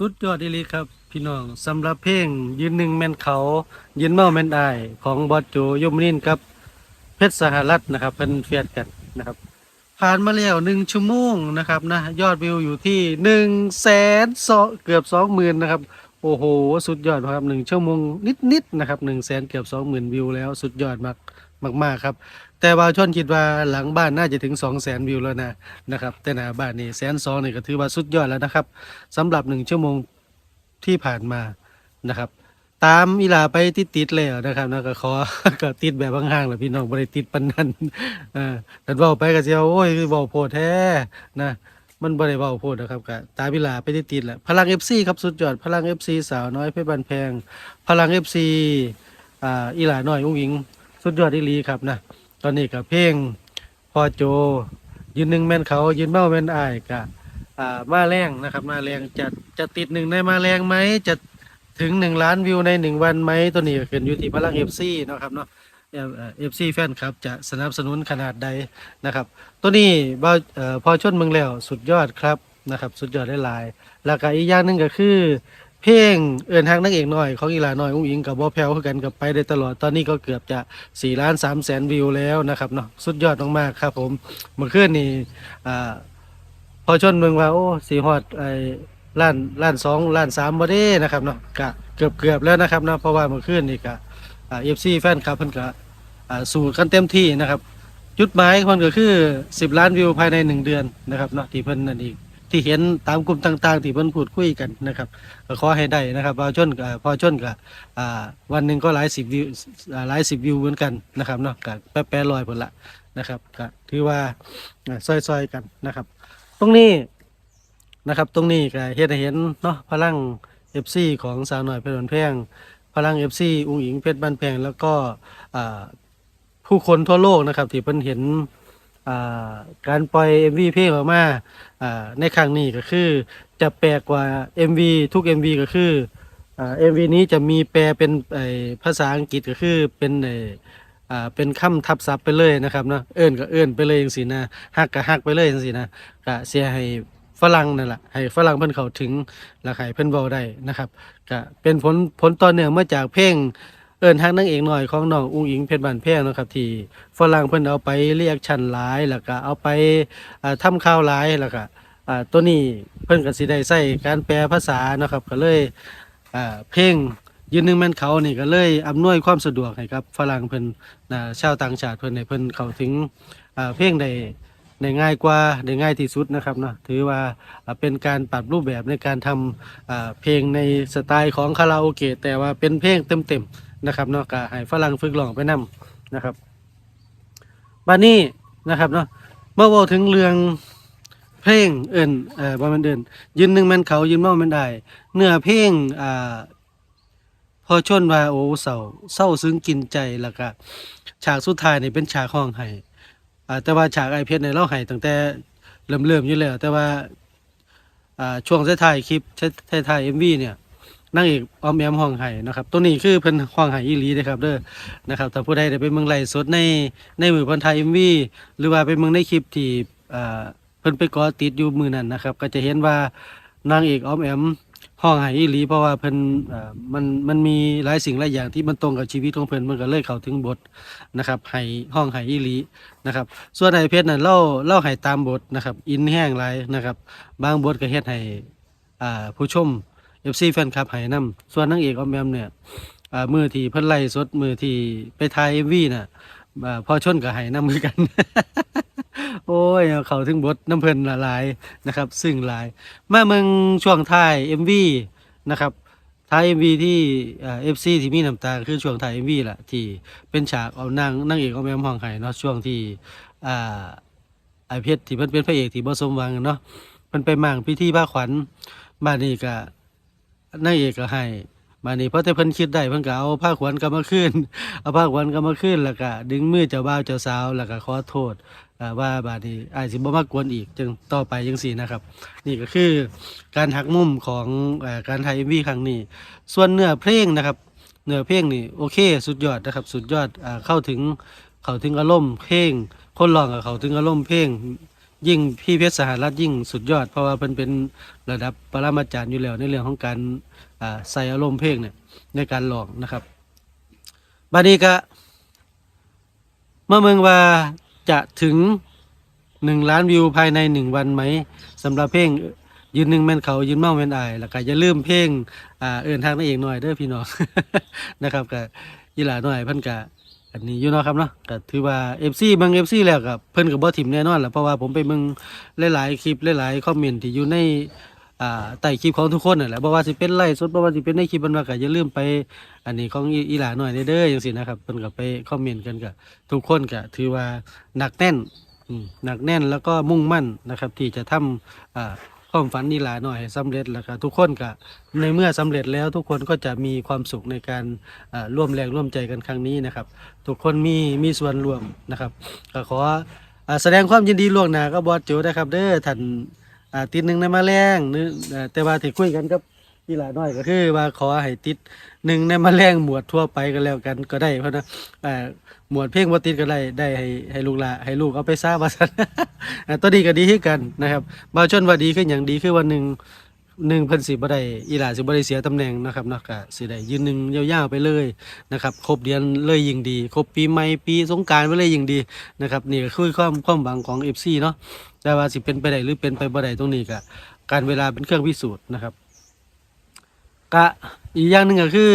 สุดยอดอีลีครับ พี่น้องสำหรับเพลงยืนหนึ่งแม่นเขายืนเมาแม่นอายของบอสโจยมนินทร์กับ เพชรสหรัฐนะครับเป็นเฟียดกันนะครับผ่านมาแล้วหนึ่งชั่วโมงนะครับนะยอดวิวอยู่ที่หนึ่งแสนสองเกือบสองหมื่นนะครับ โอ้โห สุดยอดครับหนึ่งชั่วโมงนิดๆนะครับหนึ่งแสนเกือบสองหมื่นวิวแล้วสุดยอดมากมากๆครับ แต่บาชนคิดว่าหลังบ้านน่าจะถึงสองแสนวิวแล้วนะนะครับ แต่หน้าบ้านนี่แสนสองนี่ก็ถือว่าสุดยอดแล้วนะครับสำหรับหนึ่งชั่วโมงที่ผ่านมานะครับ ตามอีหลาไปติดๆเลยนะครับนะก็ขอก็ติดแบบห่างๆแหละพี่น้องบริติดปันนั้นเออแต่เว้าไปก็เสียวโอ้ยเว้าโพดแท้นะมันบ่ได้เวาโพดนะครับก็ตามเวลาไปติดๆแหละพลัง FC ครับสุดยอดพลัง FC สาวน้อยเพชรบันแพง พลัง FC อ่าอีหลาน้อยอุ้งอิง สุดยอดอีลีครับนะ อนนี้ก็เพลงพ่อโจ ยืนหนึ่งแม่นเขา ยืนเมาแม่นอายกะอ่ามาแรงนะครับ มาแรงจะจะติดหนึ่งในมาแรงไหมจะถึงหนึ่งล้านวิวในหนึ่งวันไหมตัวนี้ก็ขึ้นอยู่ที่พลัง FC เนะครับเนาะเอฟซีแฟนครับจะสนับสนุนขนาดใดนะครับ ตัวนี้บ่าวเอ่อพอชนมืองแล้วสุดยอดครับนะครับ สุดยอดได้หลายแล้วก็อีกอย่างหนึ่งก็คือ เพลงเอินฮักนักเอกน้อยของอีหลาน้อยอุ้งอิงกับบ่แพ้วคือกันกับไปได้ตลอดตอนนี้ก็เกือบจะ4ล้าน3แสนวิวแล้วนะครับเนาะสุดยอดมากๆครับ ผมเมื่อคืนนี่อ่าพอชนเมืองว่าโอ้สีฮอดไอ้ล้านล้านสองล้านสามบ่ได้นะครับเนาะกะเกือบเกือบแล้วนะครับเนาะเพราะว่าเมื่อคืนนี่กะอ่า FC แฟนคลับเพิ่นก็อ่าสู้กันเต็มที่นะครับจุดหมายเพิ่นก็คือ 10 ล้านวิวภายใน 1 เดือนนะครับเนาะที่เพิ่นนั่นอีก ที่เห็นตามกลุ่มต่างๆ ที่เพิ่นพูดคุยกันนะครับก็ขอให้ได้นะครับพอชนกับพอชนกับอ่าวันหนึ่งก็หลายสิบวิวอ่าหลายสิบวิวเหมือนกันนะครับเนาะก็แป๊ะลอยผลละนะครับก็ถือว่าอ่าซอยๆกันนะครับ ตรงนี้นะครับตรงนี้ก็เฮ็ดให้เห็นเนาะพลัง FC ของสาวหน่อยเพชรบันแพงพลัง FC อุ้งอิงเพชรบันแพงแล้วก็ผู้คนทั่วโลกนะครับที่เพิ่นเห็น การปล่อย MV เพลงออกมาในครั้งนี้ก็คือจะแปลกกว่า MV ทุก MV ก็คืออ่า MV นี้จะมีแปลเป็นภาษาอังกฤษก็คือเป็นเป็นคำทับศัพท์ไปเลยนะครับเนาะเอิ้นก็เอิ้นไปเลยจังซี่นะฮักก็ฮักไปเลยจังซี่นะก็เสียให้ฝรั่งนั่นแหละให้ฝรั่งเพิ่นเขาถึงแล้วให้เพิ่นเว้าได้นะครับก็เป็นผลผลต่อเนื่องมาจากเพลง เอิญทักนางเอกหน่อยของน้องอุ้งอิงเพชรบานแพงเนาะครับที่ฝรั่งเพิ่นเอาไปเรียกชันหลายแล้วก็เอาไปอ่าทำข่าวหลายแล้วก็อ่าตัวนี้เพิ่นก็สิได้ใช้การแปลภาษาเนาะครับก็เลยอ่าเพลงยืนหนึ่งแม่นเขานี่ก็เลยอำนวยความสะดวกให้กับฝรั่งเพิ่นอ่าชาวต่างชาติเพิ่นให้เพิ่นเข้าถึงอ่าเพลงได้ได้ง่ายกว่าได้ง่ายที่สุดนะครับเนาะถือว่าเป็นการปรับรูปแบบในการทำอ่าเพลงในสไตล์ของคาราโอเกะแต่ว่าเป็นเพลงเต็มๆ นะครับเนาะก็ให้ฝรั่งฝึกร้องไปนํนะครับบัดนี้นะครับเนาะเมื่อว่าถึงเรื่องเพลงเอิ้นเอ่อบ่แม่นเอิ้นยืนหนึ่งแมันเขายืนเมาแมันได้เนื้อเพลงอ่าพอชนว่าโอ้เศร้าเศร้าซึ้งกินใจแล้วก็ฉากสุดท้ายนี่เป็นฉากห้องไห้อ่าแต่ว่าฉากไอเพชรเนี่ยเราไห้ตั้งแต่เริ่มๆอยู่แล้วแต่ว่าอ่าช่วงท้ายๆคลิปท้ายๆ MV เนี่ย นางเอกออมแอมห้องไห้นะครับตัวนี้คือเพิ่นห้องไห้อีหลีนะครับเด้อนะครับถ้าผู้ใดได้ไปเมืองไลฟ์สดในในมือเพิ่นถ่าย MV หรือว่าไปเมืองในคลิปที่อ่าเพิ่นไปกอติดอยู่มือนั้นนะครับ ก็จะเห็นว่านางเอกออมแอมห้องไห้อีหลีเพราะว่าเพิ่นอ่ามันมันมีหลายสิ่งหลายอย่างที่มันตรงกับชีวิตของเพิ่นมันก็เลยเข้าถึงบทนะครับไห้ห้องไห้อีหลีนะครับส่วนไอ้เพชรนั่นเล่าเล่าไห้ตามบทนะครับ อินแห้งหลายนะครับ บางบทก็เฮ็ดให้อ่าผู้ชม เอฟซีแฟนคลับให้นํส่วนนางเอกออมแอมเนี่ยมือที่เพิ่นไล่สดมือที่ไปถ่าย MV น่ะอ่าพอชนก็ให้นํคือกัน โอ้ยเขาถึงบทน้ำเพิ่นละหลายนะครับ ซึ่งหลายมาเมืองช่วงท้าย MV นะครับท้าย MV ที่เอ่า FC ที่มีน้ำตาคือช่วงท้าย MV ล่ะที่เป็นฉากเอานางนางเอกออมแอมห้องไห้เนาะช่วงที่อ่าไอเพชรที่เพิ่นเป็นพระเอกที่บ่สมหวังเนาะเพิ่นไปมั่งพิธีบ้าขวัญบ้านนี้ก็ นางเอกก็ให้มานี่เพราะแต่เพิ่นคิดได้เพิ่นก็เอาผ้าขวัญกลับมาคืนเอาผ้าขวัญกลับมาคืนแล้วก็ดึงมือเจ้าบ่าวเจ้าสาวแล้วก็ขอโทษอ่าว่าบาดนี้อ้ายสิบ่มากวนอีกจึงต่อไปจังซี่นะครับ นี่ก็คือการหักมุมของเอ่อการถ่าย MV ครั้งนี้ ส่วนเนื้อเพลงนะครับ เนื้อเพลงนี่โอเค สุดยอดนะครับ สุดยอดอ่าเข้าถึงเข้าถึงอารมณ์เพลง คนร้องก็เข้าถึงอารมณ์เพลง ยิ่งพี่เพชรสหรัฐยิ่งสุดยอด เพราะว่าเพิ่นเป็นระดับปรมาจารย์อยู่แล้วในเรื่องของการใส่อารมณ์เพลงเนี่ยในการร้องนะครับบัดนี้ก็มาเมืองว่าจะถึงหนึ่งล้านวิวภายในหนึ่งวันไหมสำหรับเพลงยืนหนึ่งแม่นเขายืนเมาแม่นอายแล้วก็อย่าลืมเพลงอ่าเอื่นทางนั่นเองหน่อยเด้อพี่น้องนะครับก็ยีหลาหน่อยเพิ่นก็ อันนี้อยู่เนาะครับเนาะก็ถือว่า FC เบิ่ง FC แล้วก็เพิ่นก็บ่ถิ่มแน่นอนแหละเพราะว่าผมไปเบิ่งหลายๆคลิปหลายๆคอมเมนต์ที่อยู่ในอ่าใต้คลิปของทุกคนนั่นแหละบ่ว่าสิเป็นไลฟ์สดบ่ว่าสิเป็นในคลิปมันว่าก็อย่าลืมไป อันนี้ของอีอีหลาหน่อยเด้อจังซี่นะครับเพิ่นก็ไปคอมเมนต์กันก็ทุกคนก็ถือว่าหนักแน่นอืมหนักแน่นแล้วก็มุ่งมั่นนะครับที่จะทำอ่า ความฝันอีหลาหน่อยให้สำเร็จแล้วก็ทุกคนก็ในเมื่อสำเร็จแล้วทุกคนก็จะมีความสุขในการร่วมแรงร่วมใจกันครั้งนี้นะครับ ทุกคนมีมีส่วนร่วมนะครับก็ขออแสดงความยินดีล่วงหน้ากับบอสโจนะครับเด้อท่านติดหนึ่งในมาแรงหรืออ่าแต่ว่าที่คุยกันกับพี่หลาน้อยก็คือว่าขอให้ติดหนึ่งในมาแรงหมวดทั่วไปก็แล้วกันก็ได้เพราะนะ หมวดเพลงบ่ติดก็ได้ได้ให้ให้ลูกหลาให้ลูกเอาไปซ่าว่าซั่น อ่าตัวดีก็ดีคือกันนะครับบางชนว่าดีขึ้นอย่างดีคือวันหนึ่งหนึ่งเพิ่นสิบ่ได้อีหลาสิบ่ได้เสียตำแหน่งนะครับเนาะก็สิได้ยืนหนึ่งยาวๆไปเลยนะครับครบเดือนเลยยิ่งดี ครบปีใหม่ปีสงกรารไปเลยยิ่งดีนะครับนี่ก็คือความความหวังของ FC เนาะแต่ว่าสิเป็นไปได้หรือเป็นไปบ่ได้ตรงนี้ก็การเวลาเป็นเครื่องพิสูจน์นะครับก็อีกอย่างหนึ่งก็คือ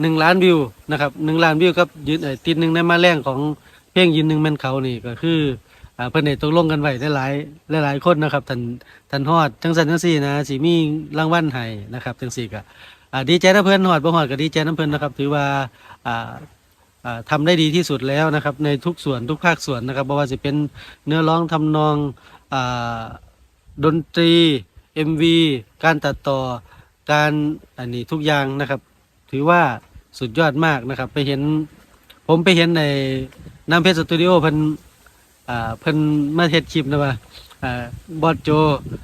หนึ่งล้านวิวนะครับหนึ่งล้านวิวครับยืนติดหนึ่งในมาแรงของเพลงยืนหนึ่งแม่นเขานี่ก็คืออ่าเพิ่นได้ตกลงกันไว้หลายๆหลายคนนะครับท่านท่านฮอดจังสันจังสี่นะสิมีรางวัลให้นะครับจังสี่ก็อ่าดีใจนะเพื่อนฮอดบ่ฮอดก็ดีใจนะเพื่อนนะครับ ถือว่าอ่าอ่าทำได้ดีที่สุดแล้วนะครับ ในทุกส่วนทุกภาคส่วนนะครับบ่ว่าจะเป็นเนื้อร้องทำนองอ่าดนตรี MV การตัดต่อการอันนี้ทุกอย่างนะครับ ถือว่า สุดยอดมากนะครับ ไปเห็น ผมไปเห็นในน้ำเพชรสตูดิโอเพิ่นอ่าเพิ่นมาเฮ็ดคลิปนะว่าอ่าบอสโจ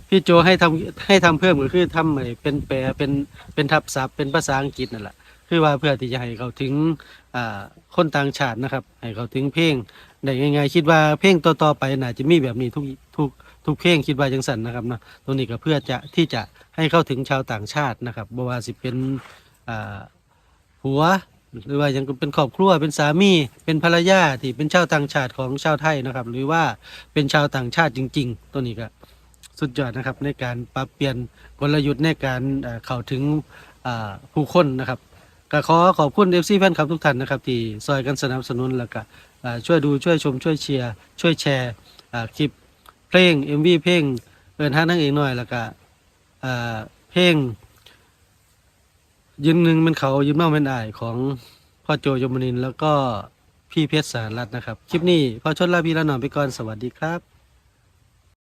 พี่โจให้ทำให้ทำเพิ่มก็คือทำไอ้เป็นแปลเป็นเป็นทับศัพท์เป็นภาษาอังกฤษนั่นแหละคือว่าเพื่อที่จะให้เขาถึงอ่าคนต่างชาตินะครับ ให้เขาถึงเพลงได้ง่ายๆคิดว่าเพลงต่อๆไปน่าจะมีแบบนี้ทุกทุกทุกเพลงคิดว่าจังสันนะครับเนาะตรงนี้ก็เพื่อจะที่จะให้เข้าถึงชาวต่างชาตินะครับบ่ว่าสิเป็นอ่า ผัว หรือว่ายังเป็นครอบครัวเป็นสามี เป็นภรรยาที่เป็นชาวต่างชาติของชาวไทยนะครับ หรือว่าเป็นชาวต่างชาติจริง ๆ ตัวนี้ก็สุดยอดนะครับในการปรับเปลี่ยนกลยุทธ์ในการเข้าถึงผู้คนนะครับก็ขอขอบคุณเอฟซีแฟนคลับทุกท่านนะครับที่ซอยกันสนับสนุนแล้วก็ช่วยดูช่วยชมช่วยเชียร์ช่วยแชร์คลิปเพลง MV เพลงเอินท่านั่งเองหน่อยแล้วก็เพลง ยืนหนึ่งเป็นเขายืนเมาเป็นอายของพ่อโจยมนินแล้วก็พี่เพชรสารรัตน์นะครับ คลิปนี้พ่อชดลาพี่ละหนอยไปก่อนสวัสดีครับ